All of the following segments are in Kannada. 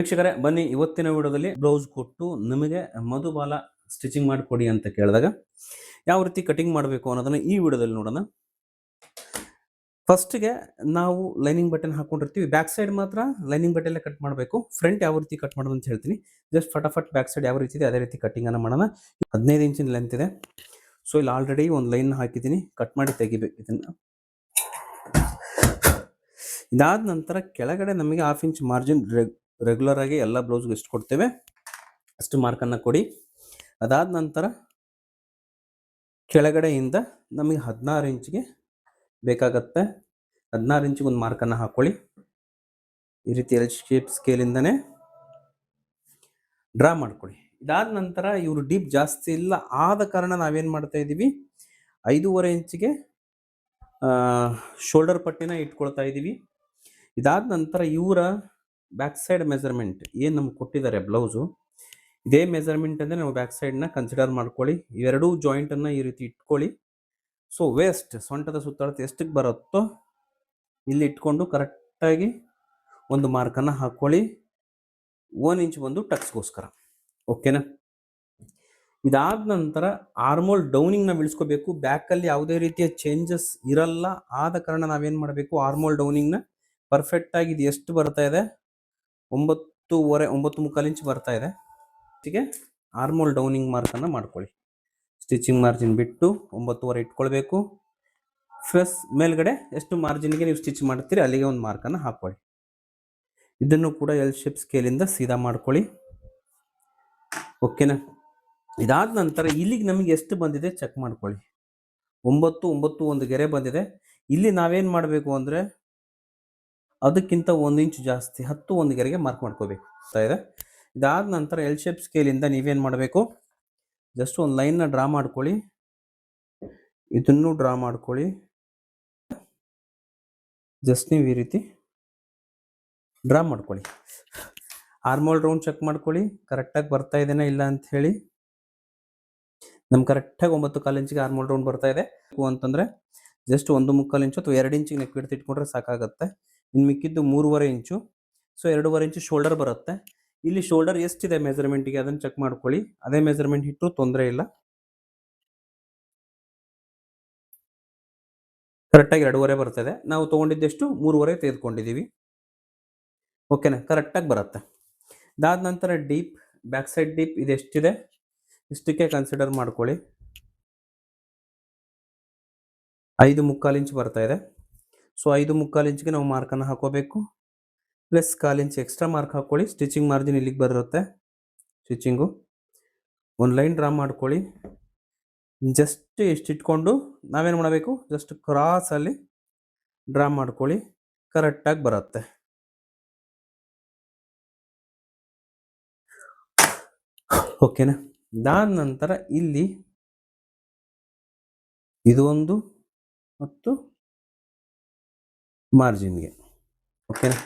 ವೀಕ್ಷಕರೇ, ಬನ್ನಿ ಇವತ್ತಿನ ವಿಡಿಯೋದಲ್ಲಿ ಬ್ಲೌಸ್ ಕೊಟ್ಟು ನಿಮಗೆ ಮಧುಬಾಲ ಸ್ಟಿಚಿಂಗ್ ಮಾಡಿಕೊಡಿ ಅಂತ ಕೇಳಿದಾಗ ಯಾವ ರೀತಿ ಕಟಿಂಗ್ ಮಾಡಬೇಕು ಅನ್ನೋದನ್ನ ಈ ವಿಡಿಯೋದಲ್ಲಿ ನೋಡೋಣ. ಫಸ್ಟ್ಗೆ ನಾವು ಲೈನಿಂಗ್ ಬಟನ್ ಹಾಕೊಂಡಿರ್ತೀವಿ. ಬ್ಯಾಕ್ ಸೈಡ್ ಮಾತ್ರ ಲೈನಿಂಗ್ ಬಟನ್ ಕಟ್ ಮಾಡಬೇಕು. ಫ್ರಂಟ್ ಯಾವ ರೀತಿ ಕಟ್ ಮಾಡೋದು ಅಂತ ಹೇಳ್ತೀನಿ. ಜಸ್ಟ್ ಫಟಾಫಟ್ ಬ್ಯಾಕ್ ಸೈಡ್ ಯಾವ ರೀತಿ ಇದೆ ಅದೇ ರೀತಿ ಅನ್ನ ಮಾಡೋಣ. ಹದಿನೈದು ಇಂಚಿನ ಲೆಂತ್ ಇದೆ. ಸೊ ಇಲ್ಲಿ ಆಲ್ರೆಡಿ ಒಂದು ಲೈನ್ ಹಾಕಿದ್ದೀನಿ. ಕಟ್ ಮಾಡಿ ತೆಗಿಬೇಕು ಇದನ್ನು. ಇದಾದ ನಂತರ ಕೆಳಗಡೆ ನಮಗೆ ಹಾಫ್ ಇಂಚ್ ಮಾರ್ಜಿನ್ ರೆಗ್ಯುಲರ್ ಆಗಿ ಎಲ್ಲ ಬ್ಲೌಸ್ಗೆ ಎಷ್ಟು ಕೊಡ್ತೇವೆ. ಅಷ್ಟು ಮಾರ್ಕನ್ನು ಕೊಡಿ. ಅದಾದ ನಂತರ ಕೆಳಗಡೆಯಿಂದ ನಮಗೆ ಹದಿನಾರು ಇಂಚಿಗೆ ಬೇಕಾಗತ್ತೆ. ಹದಿನಾರು ಇಂಚಿಗೆ ಒಂದು ಮಾರ್ಕನ್ನು ಹಾಕೊಳ್ಳಿ. ಈ ರೀತಿ ಎಲ್ ಶೇಪ್ ಸ್ಕೇಲಿಂದನೇ ಡ್ರಾ ಮಾಡ್ಕೊಳ್ಳಿ ಇದಾದ ನಂತರ ಇವರು ಡೀಪ್ ಜಾಸ್ತಿ ಇಲ್ಲ ಆದ ಕಾರಣ ನಾವೇನು ಮಾಡ್ತಾ ಇದ್ದೀವಿ? ಐದೂವರೆ ಇಂಚಿಗೆ ಶೋಲ್ಡರ್ ಪಟ್ಟಿನ ಇಟ್ಕೊಳ್ತಾ ಇದ್ದೀವಿ. ಇದಾದ ನಂತರ ಇವರ ಬ್ಯಾಕ್ ಸೈಡ್ ಮೆಜರ್ಮೆಂಟ್ ಏನು ನಮ್ಗೆ ಕೊಟ್ಟಿದ್ದಾರೆ ಬ್ಲೌಸು ಇದೇ ಮೆಜರ್ಮೆಂಟ್ ಅಂದರೆ ನಾವು ಬ್ಯಾಕ್ ಸೈಡ್ನ ಕನ್ಸಿಡರ್ ಮಾಡ್ಕೊಳ್ಳಿ. ಇವೆರಡೂ ಜಾಯಿಂಟನ್ನು ಈ ರೀತಿ ಇಟ್ಕೊಳ್ಳಿ. ಸೊ ವೇಸ್ಟ್ ಸೊಂಟದ ಸುತ್ತಳತೆ ಎಷ್ಟಕ್ಕೆ ಬರುತ್ತೋ ಇಲ್ಲಿ ಇಟ್ಕೊಂಡು ಕರೆಕ್ಟಾಗಿ ಒಂದು ಮಾರ್ಕನ್ನು ಹಾಕ್ಕೊಳ್ಳಿ ಒನ್ ಇಂಚ್ ಬಂದು ಟಕ್ಸ್ಗೋಸ್ಕರ ಓಕೆನಾ ಇದಾದ ನಂತರ ಆರ್ಮೋಲ್ ಡೌನಿಂಗ್ನ ಇಳಿಸ್ಕೋಬೇಕು. ಬ್ಯಾಕಲ್ಲಿ ಯಾವುದೇ ರೀತಿಯ ಚೇಂಜಸ್ ಇರಲ್ಲ. ಆದ ಕಾರಣ ನಾವೇನು ಮಾಡಬೇಕು? ಆರ್ಮೋಲ್ ಡೌನಿಂಗ್ನ ಪರ್ಫೆಕ್ಟಾಗಿ ಇದು ಎಷ್ಟು ಬರ್ತಾ ಇದೆ? ಒಂಬತ್ತೂವರೆ ಒಂಬತ್ತು ಮುಕ್ಕಾಲು ಇಂಚ್ ಬರ್ತಾ ಇದೆ. ಹೀಗೆ ಆರ್ಮೋಲ್ ಡೌನಿಂಗ್ ಮಾರ್ಕನ್ನು ಮಾಡ್ಕೊಳ್ಳಿ. ಸ್ಟಿಚಿಂಗ್ ಮಾರ್ಜಿನ್ ಬಿಟ್ಟು ಒಂಬತ್ತುವರೆ ಇಟ್ಕೊಳ್ಬೇಕು. ಫ್ರೆಸ್ ಮೇಲ್ಗಡೆ ಎಷ್ಟು ಮಾರ್ಜಿನ್ಗೆ ನೀವು ಸ್ಟಿಚ್ ಮಾಡ್ತೀರಿ ಅಲ್ಲಿಗೆ ಒಂದು ಮಾರ್ಕನ್ನು ಹಾಕ್ಕೊಳ್ಳಿ ಇದನ್ನು ಕೂಡ ಎಲ್ ಶೇಪ್ ಸ್ಕೇಲಿಂದ ಸೀದಾ ಮಾಡ್ಕೊಳ್ಳಿ. ಓಕೆನಾ? ಇದಾದ ನಂತರ ಇಲ್ಲಿಗೆ ನಮಗೆ ಎಷ್ಟು ಬಂದಿದೆ ಚೆಕ್ ಮಾಡ್ಕೊಳ್ಳಿ. ಒಂಬತ್ತು ಒಂಬತ್ತು ಒಂದು ಗೆರೆ ಬಂದಿದೆ. ಇಲ್ಲಿ ನಾವೇನು ಮಾಡಬೇಕು ಅಂದರೆ ಅದಕ್ಕಿಂತ ಒಂದು ಇಂಚು ಜಾಸ್ತಿ ಹತ್ತು ಒಂದು ಗೆರೆಗೆ ಮಾರ್ಕ್ ಮಾಡ್ಕೋಬೇಕು. ಇದೆ? ಇದಾದ ನಂತರ ಎಲ್ ಶೇಪ್ ಸ್ಕೇಲಿಂದ ನೀವೇನು ಮಾಡಬೇಕು? ಜಸ್ಟ್ ಒಂದು ಲೈನ್ನ ಡ್ರಾ ಮಾಡ್ಕೊಳ್ಳಿ. ಇದನ್ನು ಡ್ರಾ ಮಾಡ್ಕೊಳ್ಳಿ. ಜಸ್ಟ್ ನೀವು ಈ ರೀತಿ ಡ್ರಾ ಮಾಡ್ಕೊಳ್ಳಿ. ಆರ್ಮೋಲ್ ರೌಂಡ್ ಚೆಕ್ ಮಾಡ್ಕೊಳ್ಳಿ. ಕರೆಕ್ಟಾಗಿ ಬರ್ತಾ ಇದೆನಾ ಇಲ್ಲ ಅಂತ ಹೇಳಿ. ನಮ್ಗೆ ಕರೆಕ್ಟಾಗಿ ಒಂಬತ್ತು ಕಾಲು ಇಂಚಿಗೆ ಆರ್ಮೋಲ್ ರೌಂಡ್ ಬರ್ತಾ ಇದೆ. ಅಂತಂದರೆ ಜಸ್ಟ್ ಒಂದು ಮುಕ್ಕಾಲು ಇಂಚು ಅಥವಾ ಎರಡು ಇಂಚಿಗೆ ನೆಕ್ ಬಿಡ್ತು ಇಟ್ಕೊಂಡ್ರೆ ಸಾಕಾಗುತ್ತೆ. ಇನ್ನು ಮಿಕ್ಕಿದ್ದು ಮೂರುವರೆ ಇಂಚು. ಸೊ ಎರಡೂವರೆ ಇಂಚು ಶೋಲ್ಡರ್ ಬರುತ್ತೆ. ಇಲ್ಲಿ ಶೋಲ್ಡರ್ ಎಷ್ಟಿದೆ ಮೆಜರ್ಮೆಂಟಿಗೆ ಅದನ್ನು ಚೆಕ್ ಮಾಡ್ಕೊಳ್ಳಿ. ಅದೇ ಮೆಜರ್ಮೆಂಟ್ ಇಟ್ಟರು ತೊಂದರೆ ಇಲ್ಲ. ಕರೆಕ್ಟಾಗಿ ಎರಡೂವರೆ ಬರ್ತದೆ. ನಾವು ತೊಗೊಂಡಿದ್ದೆಷ್ಟು? ಮೂರುವರೆ ತೆಗೆದುಕೊಂಡಿದ್ದೀವಿ. ಓಕೆನಾ ಕರೆಕ್ಟಾಗಿ ಬರುತ್ತೆ. ಅದಾದ ನಂತರ ಡೀಪ್ ಬ್ಯಾಕ್ ಸೈಡ್ ಡೀಪ್ ಇದೆಷ್ಟಿದೆ ಇಷ್ಟಕ್ಕೆ ಕನ್ಸಿಡರ್ ಮಾಡ್ಕೊಳ್ಳಿ. ಐದು ಮುಕ್ಕಾಲು ಇಂಚ್ ಬರ್ತಾ ಇದೆ. ಸೊ ಐದು ಮುಕ್ಕಾಲು ಇಂಚ್ಗೆ ನಾವು ಮಾರ್ಕನ್ನು ಹಾಕೋಬೇಕು. ಪ್ಲಸ್ ಕಾಲು ಇಂಚ್ ಎಕ್ಸ್ಟ್ರಾ ಮಾರ್ಕ್ ಹಾಕ್ಕೊಳ್ಳಿ ಸ್ಟಿಚಿಂಗ್ ಮಾರ್ಜಿನ್ ಇಲ್ಲಿಗೆ ಬರುತ್ತೆ. ಸ್ಟಿಚಿಂಗು ಒಂದು ಲೈನ್ ಡ್ರಾ ಮಾಡ್ಕೊಳ್ಳಿ. ಜಸ್ಟ್ ಇಷ್ಟಿಟ್ಕೊಂಡು ನಾವೇನು ಮಾಡಬೇಕು? ಜಸ್ಟ್ ಕ್ರಾಸಲ್ಲಿ ಡ್ರಾ ಮಾಡ್ಕೊಳ್ಳಿ. ಕರೆಕ್ಟಾಗಿ ಬರುತ್ತೆ. ಓಕೆನಾ ಇದಾದ ನಂತರ ಇಲ್ಲಿ ಇದು ಒಂದು ಮತ್ತು ಮಾರ್ಜಿನ್ಗೆ. ಓಕೆನಾ?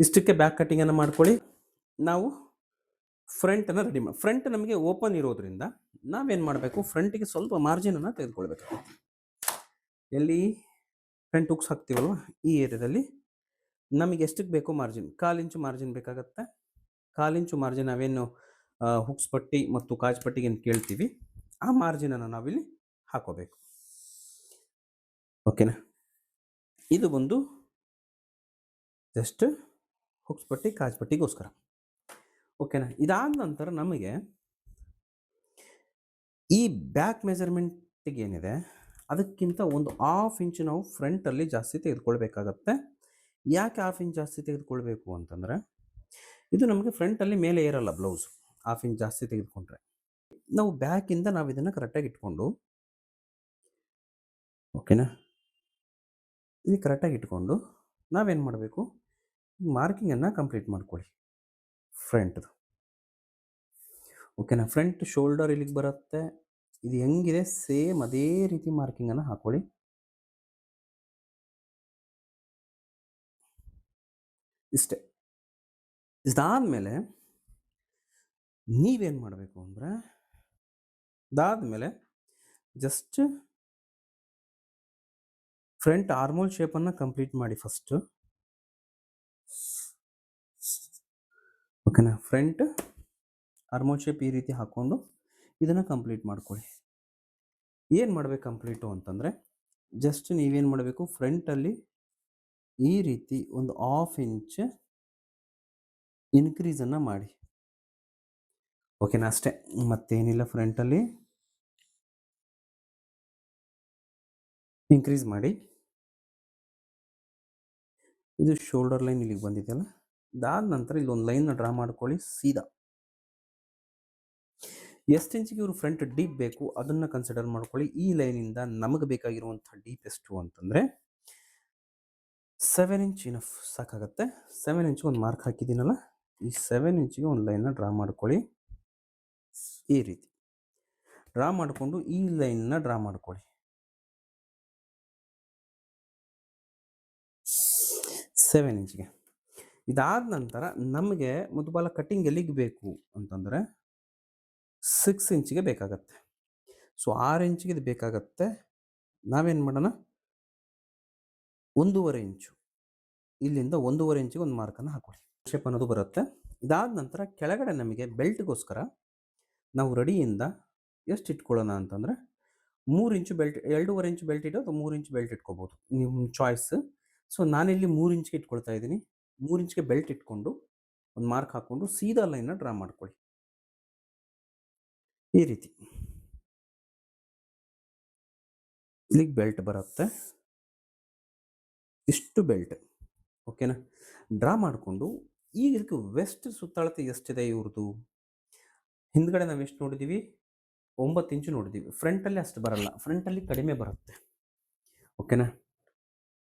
ಇಷ್ಟಕ್ಕೆ ಬ್ಯಾಕ್ ಕಟ್ಟಿಂಗನ್ನು ಮಾಡ್ಕೊಳ್ಳಿ. ನಾವು ಫ್ರಂಟನ್ನು ರೆಡಿ ಮಾಡಿ ಫ್ರಂಟ್ ನಮಗೆ ಓಪನ್ ಇರೋದ್ರಿಂದ ನಾವೇನು ಮಾಡಬೇಕು? ಫ್ರಂಟಿಗೆ ಸ್ವಲ್ಪ ಮಾರ್ಜಿನನ್ನು ತೆಗೆದುಕೊಳ್ಬೇಕು. ಎಲ್ಲಿ? ಫ್ರಂಟ್ ಉಕ್ಸ್ ಹಾಕ್ತೀವಲ್ವ? ಈ ಏರಿಯಾದಲ್ಲಿ. ನಮಗೆ ಎಷ್ಟಕ್ಕೆ ಬೇಕು ಮಾರ್ಜಿನ್ ಕಾಲಿಂಚು ಮಾರ್ಜಿನ್ ಬೇಕಾಗತ್ತೆ. ಕಾಲಿಂಚು ಮಾರ್ಜಿನ್ ನಾವೇನು ಹುಕ್ಸ್ ಪಟ್ಟಿ ಮತ್ತು ಕಾಜು ಪಟ್ಟಿಗೆ ಏನು ಕೇಳ್ತೀವಿ. ಆ ಮಾರ್ಜಿನನ್ನು ನಾವಿಲ್ಲಿ ಹಾಕೋಬೇಕು. ಓಕೆನಾ? ಇದು ಬಂದು ಜಸ್ಟ್ ಹುಕ್ಸ್ ಪಟ್ಟಿ ಕಾಜ್ ಪಟ್ಟಿಗೋಸ್ಕರ ಓಕೆನಾ? ಇದಾದ ನಂತರ ನಮಗೆ ಈ ಬ್ಯಾಕ್ ಮೆಜರ್ಮೆಂಟಿಗೆ ಏನಿದೆ ಅದಕ್ಕಿಂತ ಒಂದು ಹಾಫ್ ಇಂಚ್ ನಾವು ಫ್ರಂಟಲ್ಲಿ ಜಾಸ್ತಿ ತೆಗೆದುಕೊಳ್ಬೇಕಾಗತ್ತೆ. ಯಾಕೆ ಹಾಫ್ ಇಂಚ್ ಜಾಸ್ತಿ ತೆಗೆದುಕೊಳ್ಬೇಕು ಅಂತಂದರೆ, ಇದು ನಮಗೆ ಫ್ರಂಟಲ್ಲಿ ಮೇಲೆ ಇರಲ್ಲ ಬ್ಲೌಸ್ ಹಾಫ್ ಇಂಚ್ ಜಾಸ್ತಿ ತೆಗೆದುಕೊಂಡ್ರೆ. ನಾವು ಬ್ಯಾಕಿಂದ ನಾವು ಇದನ್ನು ಕರೆಕ್ಟಾಗಿ ಇಟ್ಕೊಂಡು, ಓಕೆನಾ? ಇದು ಕರೆಕ್ಟಾಗಿ ಇಟ್ಕೊಂಡು ನಾವೇನು ಮಾಡಬೇಕು? ಮಾರ್ಕಿಂಗನ್ನು ಕಂಪ್ಲೀಟ್ ಮಾಡ್ಕೊಳ್ಳಿ. ಫ್ರಂಟ್ದು. ಓಕೆನಾ? ಫ್ರಂಟ್ ಶೋಲ್ಡರ್ ಇಲ್ಲಿಗೆ ಬರುತ್ತೆ. ಇದು ಹೆಂಗಿದೆ? ಸೇಮ್ ಅದೇ ರೀತಿ ಮಾರ್ಕಿಂಗನ್ನು ಹಾಕೊಳ್ಳಿ. ಇಷ್ಟೇ. ಇದಾದಮೇಲೆ ನೀವೇನು ಮಾಡಬೇಕು ಅಂದರೆ, ಇದಾದಮೇಲೆ ಜಸ್ಟ್ ಫ್ರಂಟ್ ಆರ್ಮೋಲ್ ಶೇಪನ್ನು ಕಂಪ್ಲೀಟ್ ಮಾಡಿ ಫಸ್ಟು. ಓಕೆನಾ ಫ್ರಂಟ್ ಆರ್ಮೋಲ್ ಶೇಪ್ ಈ ರೀತಿ ಹಾಕ್ಕೊಂಡು ಇದನ್ನು ಕಂಪ್ಲೀಟ್ ಮಾಡ್ಕೊಳ್ಳಿ. ಏನು ಮಾಡಬೇಕು ಕಂಪ್ಲೀಟು ಅಂತಂದರೆ ಜಸ್ಟ್ ನೀವೇನು ಮಾಡಬೇಕು ಫ್ರಂಟಲ್ಲಿ ಈ ರೀತಿ ಒಂದು ಹಾಫ್ ಇಂಚ್ ಇನ್ಕ್ರೀಸನ್ನು ಮಾಡಿ. ಓಕೆನಾ ಅಷ್ಟೇ. ಮತ್ತೇನಿಲ್ಲ ಫ್ರಂಟಲ್ಲಿ ಇನ್ಕ್ರೀಸ್ ಮಾಡಿ. ಇದು ಶೋಲ್ಡರ್ ಲೈನ್ ಇಲ್ಲಿಗೆ ಬಂದಿದೆಯಲ್ಲ? ಇದಾದ ನಂತರ ಇಲ್ಲಿ ಒಂದು ಲೈನ್ನ ಡ್ರಾ ಮಾಡ್ಕೊಳ್ಳಿ ಸೀದಾ. ಎಷ್ಟು ಇಂಚಿಗೆ ಇವರು ಫ್ರಂಟ್ ಡೀಪ್ ಬೇಕು ಅದನ್ನು ಕನ್ಸಿಡರ್ ಮಾಡ್ಕೊಳ್ಳಿ. ಈ ಲೈನಿಂದ ನಮಗೆ ಬೇಕಾಗಿರುವಂಥ ಡೀಪ್ ಎಷ್ಟು ಅಂತಂದರೆ ಸೆವೆನ್ ಇಂಚ್ ಇನಫ್ ಸಾಕಾಗತ್ತೆ. ಸೆವೆನ್ ಇಂಚ್ಗೆ ಒಂದು ಮಾರ್ಕ್ ಹಾಕಿದ್ದೀನಲ್ಲ, ಈ ಸೆವೆನ್ ಇಂಚಿಗೆ ಒಂದು ಲೈನ್ನ ಡ್ರಾ ಮಾಡ್ಕೊಳ್ಳಿ. ಈ ರೀತಿ. ಡ್ರಾ ಮಾಡಿಕೊಂಡು ಈ ಲೈನ್ನ ಡ್ರಾ ಮಾಡ್ಕೊಳ್ಳಿ. ಸೆವೆನ್ ಇಂಚ್ಗೆ ಇದಾದ ನಂತರ ನಮಗೆ ಮುದುಬಾಲ ಕಟ್ಟಿಂಗ್ ಎಲ್ಲಿಗೆ ಬೇಕು ಅಂತಂದರೆ ಸಿಕ್ಸ್ ಇಂಚಿಗೆ ಬೇಕಾಗತ್ತೆ. ಸೊ ಆರು ಇಂಚಿಗೆ ಇದು ಬೇಕಾಗತ್ತೆ. ನಾವೇನು ಮಾಡೋಣ? ಒಂದೂವರೆ ಇಂಚು ಇಲ್ಲಿಂದ ಒಂದೂವರೆ ಇಂಚಿಗೆ ಒಂದು ಮಾರ್ಕನ್ನು ಹಾಕೊಳ್ಳಿ. ಶೇಪ್ ಅನ್ನೋದು ಬರುತ್ತೆ. ಇದಾದ ನಂತರ ಕೆಳಗಡೆ ನಮಗೆ ಬೆಲ್ಟ್ಗೋಸ್ಕರ ನಾವು ರೆಡಿಯಿಂದ ಎಷ್ಟು ಇಟ್ಕೊಳ್ಳೋಣ ಅಂತಂದರೆ ಮೂರು ಇಂಚು ಬೆಲ್ಟ್, ಎರಡೂವರೆ ಇಂಚು ಬೆಲ್ಟ್ ಇಟ್ಟು ಅಥವಾ ಮೂರು ಇಂಚು ಬೆಲ್ಟ್ ಇಟ್ಕೋಬೋದು. ನಿಮ್ಮ ಚಾಯ್ಸ್ ಸೊ ನಾನಿಲ್ಲಿ ಮೂರು ಇಂಚಿಗೆ ಇಟ್ಕೊಳ್ತಾ ಇದ್ದೀನಿ. ಮೂರು ಇಂಚ್ಗೆ ಬೆಲ್ಟ್ ಇಟ್ಕೊಂಡು, ಒಂದು ಮಾರ್ಕ್ ಹಾಕ್ಕೊಂಡು ಸೀದಾ ಲೈನ್ನ ಡ್ರಾ ಮಾಡ್ಕೊಳ್ಳಿ. ಈ ರೀತಿ. ಇಲ್ಲಿಗೆ ಬೆಲ್ಟ್ ಬರುತ್ತೆ. ಇಷ್ಟು ಬೆಲ್ಟ್, ಓಕೆನಾ? ಡ್ರಾ ಮಾಡಿಕೊಂಡು, ಈಗ ಇದಕ್ಕೆ ವೆಸ್ಟ್ ಸುತ್ತಳತೆ ಎಷ್ಟಿದೆ ಇವ್ರದ್ದು ಹಿಂದ್ಗಡೆ ನಾವು ಎಷ್ಟು ನೋಡಿದ್ದೀವಿ ಒಂಬತ್ತು ಇಂಚು ನೋಡಿದ್ದೀವಿ ಫ್ರಂಟಲ್ಲಿ ಅಷ್ಟು ಬರಲ್ಲ. ಫ್ರಂಟಲ್ಲಿ ಕಡಿಮೆ ಬರುತ್ತೆ. ಓಕೆನಾ?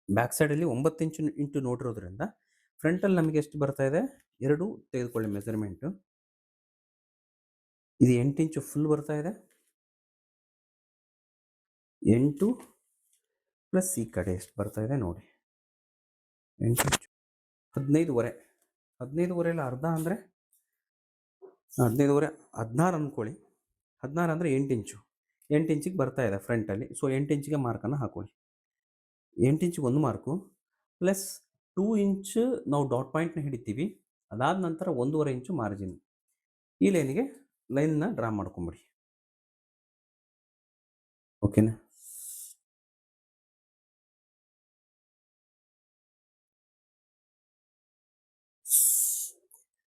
ಬ್ಯಾಕ್ ಸೈಡಲ್ಲಿ ಒಂಬತ್ತು ಇಂಚು ಇಂಟು ನೋಡಿರೋದ್ರಿಂದ ಫ್ರಂಟಲ್ಲಿ ನಮಗೆ ಎಷ್ಟು ಬರ್ತಾ ಇದೆ? ಎರಡು ತೆಗೆದುಕೊಳ್ಳಿ ಮೆಸರ್ಮೆಂಟು. ಇದು ಎಂಟು ಇಂಚು ಫುಲ್ ಬರ್ತಾ ಇದೆ. ಎಂಟು ಪ್ಲಸ್ ಈ ಕಡೆ ಎಷ್ಟು ಬರ್ತಾ ಇದೆ ನೋಡಿ. ಎಂಟು ಇಂಚು ಹದಿನೈದುವರೆ. ಹದಿನೈದುವರೆಯಲ್ಲಿ ಅರ್ಧ ಅಂದರೆ ಹದಿನೈದುವರೆ, ಹದಿನಾರು ಅಂದ್ಕೊಳ್ಳಿ. ಹದಿನಾರು ಅಂದರೆ ಎಂಟು ಇಂಚು. ಎಂಟು ಇಂಚಿಗೆ ಬರ್ತಾ ಇದೆ ಫ್ರಂಟಲ್ಲಿ ಸೊ ಎಂಟು ಇಂಚಿಗೆ ಮಾರ್ಕನ್ನು ಹಾಕೊಳ್ಳಿ. ಎಂಟು ಇಂಚಿಗೆ ಒಂದು ಮಾರ್ಕು ಪ್ಲಸ್ ಟೂ ಇಂಚ್ ನಾವು ಡಾಟ್ ಪಾಯಿಂಟ್ನ ಹಿಡಿತೀವಿ. ಅದಾದ ನಂತರ ಒಂದೂವರೆ ಇಂಚು ಮಾರ್ಜಿನ್. ಈ ಲೈನಿಗೆ ಲೈನ್ನ ಡ್ರಾ ಮಾಡ್ಕೊಂಬಿಡಿ. ಓಕೆನಾ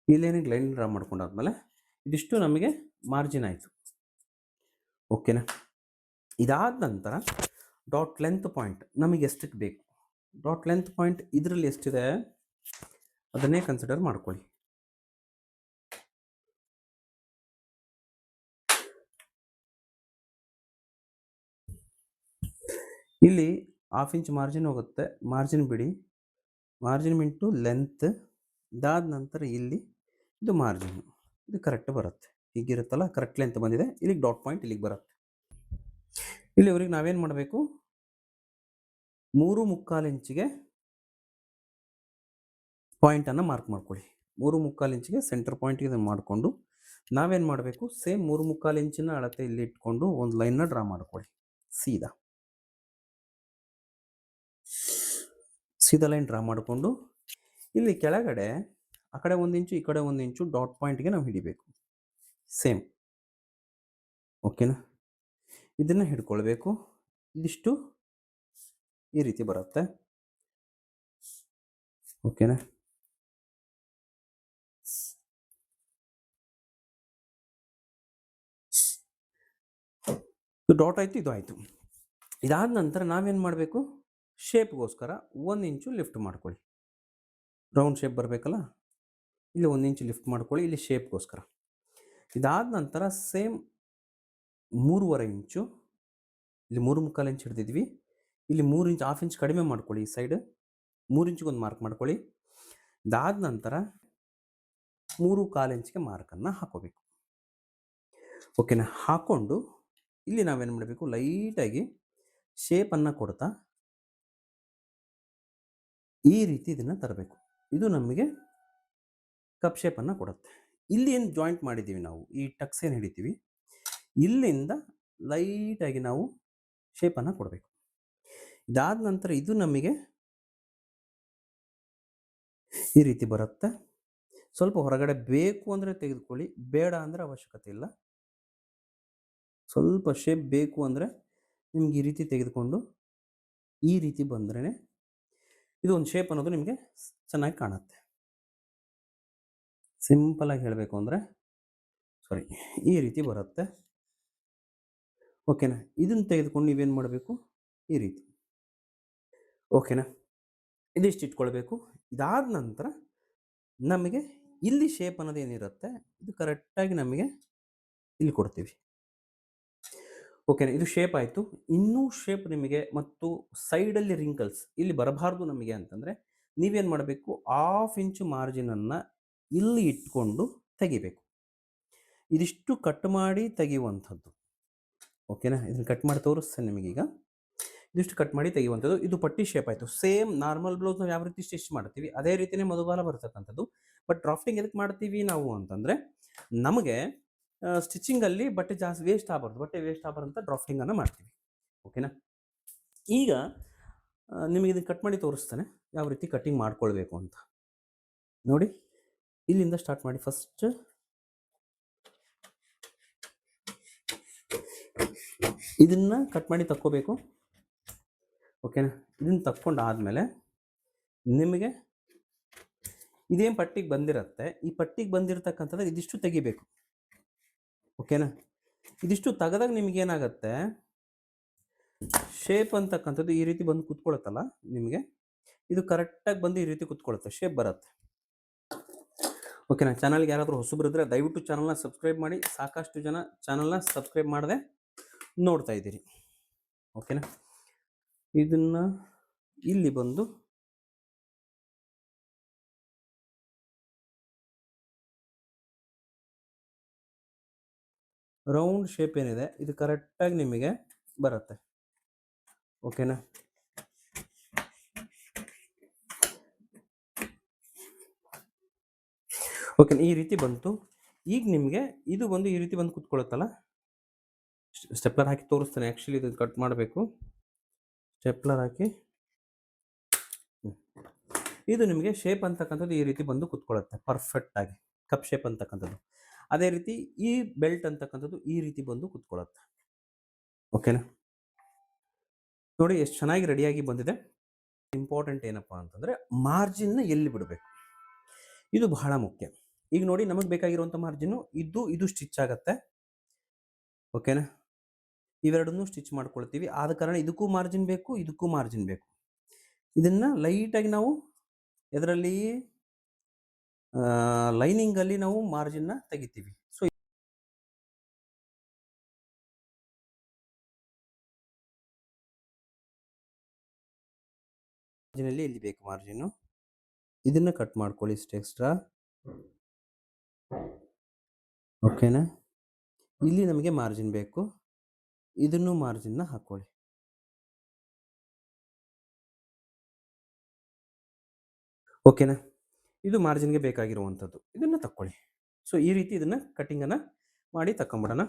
ಈ ಲೈನಿಗೆ ಲೈನ್ ಡ್ರಾ ಮಾಡ್ಕೊಂಡಾದ್ಮೇಲೆ ಇದಿಷ್ಟು ನಮಗೆ ಮಾರ್ಜಿನ್ ಆಯಿತು. ಓಕೆನಾ ಇದಾದ ನಂತರ ಡಾಟ್ ಲೆಂತ್ ಪಾಯಿಂಟ್ ನಮಗೆ ಎಷ್ಟಕ್ಕೆ ಬೇಕು? ಡಾಟ್ ಲೆಂತ್ ಪಾಯಿಂಟ್ ಇದರಲ್ಲಿ ಎಷ್ಟಿದೆ? ಅದನ್ನೇ ಕನ್ಸಿಡರ್ ಮಾಡ್ಕೊಳ್ಳಿ. ಇಲ್ಲಿ ಹಾಫ್ ಇಂಚ್ ಮಾರ್ಜಿನ್ ಹೋಗುತ್ತೆ. ಮಾರ್ಜಿನ್ ಬಿಡಿ. ಮಾರ್ಜಿನ್ ಮಿಂಟು ಲೆಂತ್ ಇದಾದ ನಂತರ ಇಲ್ಲಿ ಇದು ಮಾರ್ಜಿನ್ ಇದು ಕರೆಕ್ಟ್ ಬರುತ್ತೆ. ಹೀಗಿರುತ್ತಲ್ಲ ಕರೆಕ್ಟ್ ಲೆಂತ್ ಬಂದಿದೆ. ಇಲ್ಲಿಗೆ ಡಾಟ್ ಪಾಯಿಂಟ್ ಇಲ್ಲಿಗೆ ಬರುತ್ತೆ. ಇಲ್ಲಿವರೆಗೆ ನಾವೇನು ಮಾಡಬೇಕು? ಮೂರು ಮುಕ್ಕಾಲು ಇಂಚಿಗೆ ಪಾಯಿಂಟನ್ನು ಮಾರ್ಕ್ ಮಾಡ್ಕೊಳ್ಳಿ. ಮೂರು ಮುಕ್ಕಾಲು ಇಂಚಿಗೆ ಸೆಂಟರ್ ಪಾಯಿಂಟ್ಗೆ ಇದನ್ನು ಮಾಡಿಕೊಂಡು ನಾವೇನು ಮಾಡಬೇಕು? ಸೇಮ್ ಮೂರು ಮುಕ್ಕಾಲು ಇಂಚಿನ ಅಳತೆ ಇಲ್ಲಿ ಇಟ್ಕೊಂಡು ಒಂದು ಲೈನ್ನ ಡ್ರಾ ಮಾಡ್ಕೊಳ್ಳಿ. ಸೀದಾ. ಸೀದಾ ಲೈನ್ ಡ್ರಾ ಮಾಡಿಕೊಂಡು ಇಲ್ಲಿ ಕೆಳಗಡೆ ಆ ಕಡೆ ಒಂದು ಇಂಚು, ಈ ಕಡೆ ಒಂದು ಇಂಚು ಡಾಟ್ ಪಾಯಿಂಟ್ಗೆ ನಾವು ಹಿಡಿಬೇಕು. ಸೇಮ್ ಓಕೆನಾ ಇದನ್ನು ಹಿಡ್ಕೊಳ್ಬೇಕು. ಇದಿಷ್ಟು ಈ ರೀತಿ ಬರುತ್ತೆ. ಓಕೆನಾ ಇದು ಡಾಟ್ ಆಯಿತು, ಇದು ಆಯಿತು. ಇದಾದ ನಂತರ ನಾವೇನು ಮಾಡಬೇಕು? ಶೇಪ್ಗೋಸ್ಕರ ಒಂದು ಇಂಚು ಲಿಫ್ಟ್ ಮಾಡ್ಕೊಳ್ಳಿ. ರೌಂಡ್ ಶೇಪ್ ಬರಬೇಕಲ್ಲ? ಇಲ್ಲಿ ಒಂದು ಇಂಚು ಲಿಫ್ಟ್ ಮಾಡ್ಕೊಳ್ಳಿ, ಇಲ್ಲಿ ಶೇಪ್ಗೋಸ್ಕರ. ಇದಾದ ನಂತರ ಸೇಮ್ ಮೂರುವರೆ ಇಂಚು, ಇಲ್ಲಿ ಮೂರು ಮುಕ್ಕಾಲು ಇಂಚು ಹಿಡ್ದಿದ್ವಿ. ಇಲ್ಲಿ ಮೂರು ಇಂಚ್ ಹಾಫ್ ಇಂಚ್ ಕಡಿಮೆ ಮಾಡ್ಕೊಳ್ಳಿ ಈ ಸೈಡ್ ಮೂರು ಇಂಚಿಗೆ ಒಂದು ಮಾರ್ಕ್ ಮಾಡ್ಕೊಳ್ಳಿ. ಇದಾದ ನಂತರ ಮೂರು ಕಾಲು ಇಂಚಿಗೆ ಮಾರ್ಕನ್ನು ಹಾಕೋಬೇಕು ಓಕೆನಾ ಹಾಕ್ಕೊಂಡು ಇಲ್ಲಿ ನಾವೇನು ಮಾಡಬೇಕು? ಲೈಟಾಗಿ ಶೇಪನ್ನು ಕೊಡ್ತಾ ಈ ರೀತಿ ಇದನ್ನು ತರಬೇಕು. ಇದು ನಮಗೆ ಕಪ್ ಶೇಪನ್ನು ಕೊಡುತ್ತೆ. ಇಲ್ಲಿ ಏನು ಜಾಯಿಂಟ್ ಮಾಡಿದ್ದೀವಿ ನಾವು? ಈ ಟಕ್ಸ್ ಏನು ಹಿಡಿತೀವಿ? ಇಲ್ಲಿಂದ ಲೈಟಾಗಿ ನಾವು ಶೇಪನ್ನು ಕೊಡಬೇಕು. ಇದಾದ ನಂತರ ಇದು ನಮಗೆ ಈ ರೀತಿ ಬರುತ್ತೆ. ಸ್ವಲ್ಪ ಹೊರಗಡೆ ಬೇಕು ಅಂದರೆ ತೆಗೆದುಕೊಳ್ಳಿ, ಬೇಡ ಅಂದರೆ ಅವಶ್ಯಕತೆ ಇಲ್ಲ. ಸ್ವಲ್ಪ ಶೇಪ್ ಬೇಕು ಅಂದರೆ ನಿಮ್ಗೆ ಈ ರೀತಿ ತೆಗೆದುಕೊಂಡು ಈ ರೀತಿ ಬಂದ್ರೇ ಇದು ಒಂದು ಶೇಪ್ ಅನ್ನೋದು ನಿಮಗೆ ಚೆನ್ನಾಗಿ ಕಾಣುತ್ತೆ. ಸಿಂಪಲಾಗಿ ಹೇಳಬೇಕು ಅಂದರೆ ಸಾರಿ ಈ ರೀತಿ ಬರುತ್ತೆ. ಓಕೆನಾ ಇದನ್ನು ತೆಗೆದುಕೊಂಡು ನೀವೇನು ಮಾಡಬೇಕು? ಈ ರೀತಿ. ಓಕೆನಾ? ಇದಿಷ್ಟು ಇಟ್ಕೊಳ್ಬೇಕು. ಇದಾದ ನಂತರ ನಮಗೆ ಇಲ್ಲಿ ಶೇಪ್ ಅನ್ನೋದು ಏನಿರುತ್ತೆ, ಇದು ಕರೆಕ್ಟಾಗಿ ನಮಗೆ ಇಲ್ಲಿ ಕೊಡ್ತೀವಿ. ಓಕೆನಾ? ಇದು ಶೇಪ್ ಆಯಿತು. ಇನ್ನೂ ಶೇಪ್ ನಿಮಗೆ ಮತ್ತು ಸೈಡಲ್ಲಿ ರಿಂಕಲ್ಸ್ ಇಲ್ಲಿ ಬರಬಾರ್ದು ನಮಗೆ ಅಂತಂದರೆ, ನೀವೇನು ಮಾಡಬೇಕು? ಹಾಫ್ ಇಂಚು ಮಾರ್ಜಿನನ್ನು ಇಲ್ಲಿ ಇಟ್ಕೊಂಡು ತೆಗಿಬೇಕು. ಇದಿಷ್ಟು ಕಟ್ ಮಾಡಿ ತೆಗೆಯುವಂಥದ್ದು. ಓಕೆನಾ? ಇದನ್ನು ಕಟ್ ಮಾಡಿ ತೋರಿಸ್ತೇನೆ ನಿಮಗೀಗ. ಇದಿಷ್ಟು ಕಟ್ ಮಾಡಿ ತೆಗೆಯುವಂಥದ್ದು. ಇದು ಪಟ್ಟಿ ಶೇಪ್ ಆಯಿತು. ಸೇಮ್ ನಾರ್ಮಲ್ ಬ್ಲೌಸ್ ನಾವು ಯಾವ ರೀತಿ ಸ್ಟಿಚ್ ಮಾಡ್ತೀವಿ, ಅದೇ ರೀತಿಯೇ ಮಧುಬಾಲ ಬರ್ತಕ್ಕಂಥದ್ದು. ಬಟ್ ಡ್ರಾಫ್ಟಿಂಗ್ ಎದಕ್ಕೆ ಮಾಡ್ತೀವಿ ನಾವು ಅಂತಂದರೆ, ನಮಗೆ ಸ್ಟಿಚಿಂಗಲ್ಲಿ ಬಟ್ಟೆ ಜಾಸ್ತಿ ವೇಸ್ಟ್ ಆಗಬಾರ್ದು. ಬಟ್ಟೆ ವೇಸ್ಟ್ ಆಗಬಾರ್ದು ಅಂತ ಡ್ರಾಫ್ಟಿಂಗನ್ನು ಮಾಡ್ತೀವಿ. ಓಕೆನಾ ಈಗ ನಿಮಗೆ ಇದನ್ನು ಕಟ್ ಮಾಡಿ ತೋರಿಸ್ತಾನೆ. ಯಾವ ರೀತಿ ಕಟ್ಟಿಂಗ್ ಮಾಡ್ಕೊಳ್ಬೇಕು ಅಂತ. ನೋಡಿ, ಇಲ್ಲಿಂದ ಸ್ಟಾರ್ಟ್ ಮಾಡಿ ಫಸ್ಟ್ ಇದನ್ನು ಕಟ್ ಮಾಡಿ ತಕ್ಕೋಬೇಕು. ಓಕೆನಾ? ಇದನ್ನ ತಕ್ಕೊಂಡು ಆದಮೇಲೆ ನಿಮಗೆ ಇದೇನು ಪಟ್ಟಿಗೆ ಬಂದಿರತ್ತೆ? ಈ ಪಟ್ಟಿಗೆ ಬಂದಿರತಕ್ಕಂಥದ್ದು ಇದಿಷ್ಟು ತೆಗಿಬೇಕು. ಓಕೆನಾ? ಇದಿಷ್ಟು ತೆಗೆದಾಗ ನಿಮಗೇನಾಗತ್ತೆ? ಶೇಪ್ ಅಂತಕ್ಕಂಥದ್ದು ಈ ರೀತಿ ಬಂದು ಕೂತ್ಕೊಳತ್ತಲ್ಲ ನಿಮಗೆ? ಇದು ಕರೆಕ್ಟಾಗಿ ಬಂದು ಈ ರೀತಿ ಕುತ್ಕೊಳ್ಳುತ್ತೆ ಶೇಪ್ ಬರುತ್ತೆ. ಓಕೆನಾ? ಚಾನಲ್ಗೆ ಯಾರಾದರೂ ಹೊಸಬರಿದ್ರೆ ದಯವಿಟ್ಟು ಚಾನಲ್ನ ಸಬ್ಸ್ಕ್ರೈಬ್ ಮಾಡಿ, ಸಾಕಷ್ಟು ಜನ ಚಾನಲ್ನ ಸಬ್ಸ್ಕ್ರೈಬ್ ಮಾಡದೆ ನೋಡ್ತಾ ಇದ್ದೀರಿ. ಓಕೆನಾ? ಇದನ್ನು ಇಲ್ಲಿ ಬಂದು ರೌಂಡ್ ಶೇಪ್ ಏನಿದೆ, ಇದು ಕರೆಕ್ಟಾಗಿ ನಿಮಗೆ ಬರುತ್ತೆ. ಓಕೆನಾ ಓಕೆ ಈ ರೀತಿ ಬಂತು. ಈಗ ನಿಮಗೆ ಇದು ಬಂದು ಈ ರೀತಿ ಬಂದು ಕುತ್ಕೊಳ್ಳುತ್ತಲ್ಲ? ಸ್ಟೆಪ್ಲರ್ ಹಾಕಿ ತೋರಿಸ್ತಾನೆ ಆ್ಯಕ್ಚುಲಿ ಇದು ಕಟ್ ಮಾಡಬೇಕು. ಸ್ಟೆಪ್ಲರ್ ಹಾಕಿ. ಇದು ನಿಮಗೆ ಶೇಪ್ ಅಂತಕ್ಕಂಥದ್ದು ಈ ರೀತಿ ಬಂದು ಕುತ್ಕೊಳ್ಳುತ್ತೆ ಪರ್ಫೆಕ್ಟ್ ಆಗಿ ಕಪ್ ಶೇಪ್ ಅಂತಕ್ಕಂಥದ್ದು. ಅದೇ ರೀತಿ ಈ ಬೆಲ್ಟ್ ಅಂತಕ್ಕಂಥದ್ದು ಈ ರೀತಿ ಬಂದು ಕುತ್ಕೊಳ್ಳುತ್ತೆ. ಓಕೆನಾ ನೋಡಿ ಎಷ್ಟು ಚೆನ್ನಾಗಿ ರೆಡಿಯಾಗಿ ಬಂದಿದೆ. ಇಂಪಾರ್ಟೆಂಟ್ ಏನಪ್ಪ ಅಂತಂದರೆ ಮಾರ್ಜಿನ್ನ ಎಲ್ಲಿ ಬಿಡಬೇಕು? ಇದು ಬಹಳ ಮುಖ್ಯ. ಈಗ ನೋಡಿ ನಮಗೆ ಬೇಕಾಗಿರುವಂಥ ಮಾರ್ಜಿನ್ನು ಇದು ಇದು ಸ್ಟಿಚ್ ಆಗುತ್ತೆ. ಓಕೆನಾ ಇವೆರಡನ್ನೂ ಸ್ಟಿಚ್ ಮಾಡ್ಕೊಳ್ತೀವಿ. ಆದ ಕಾರಣ ಇದಕ್ಕೂ ಮಾರ್ಜಿನ್ ಬೇಕು, ಇದಕ್ಕೂ ಮಾರ್ಜಿನ್ ಬೇಕು. ಇದನ್ನು ಲೈಟಾಗಿ ನಾವು ಇದರಲ್ಲಿ ಲೈನಿಂಗಲ್ಲಿ ನಾವು ಮಾರ್ಜಿನ್ನ ತೆಗಿತೀವಿ. ಸೊ ಮಾರ್ಜಿನಲ್ಲಿ ಇಲ್ಲಿ ಬೇಕು ಮಾರ್ಜಿನ್ನು ಇದನ್ನು ಕಟ್ ಮಾಡ್ಕೊಳ್ಳಿ ಇಷ್ಟು ಎಕ್ಸ್ಟ್ರಾ ಓಕೆನಾ ಇಲ್ಲಿ ನಮಗೆ ಮಾರ್ಜಿನ್ ಬೇಕು. ಇದನ್ನು ಮಾರ್ಜಿನ್ನ ಹಾಕ್ಕೊಳ್ಳಿ ಓಕೆನಾ ಇದು ಮಾರ್ಜಿನ್ಗೆ ಬೇಕಾಗಿರುವಂಥದ್ದು. ಇದನ್ನು ತಕ್ಕೊಳ್ಳಿ. ಸೊ ಈ ರೀತಿ ಇದನ್ನು ಕಟ್ಟಿಂಗನ್ನು ಮಾಡಿ ತಗೊಂಬಿಡೋಣ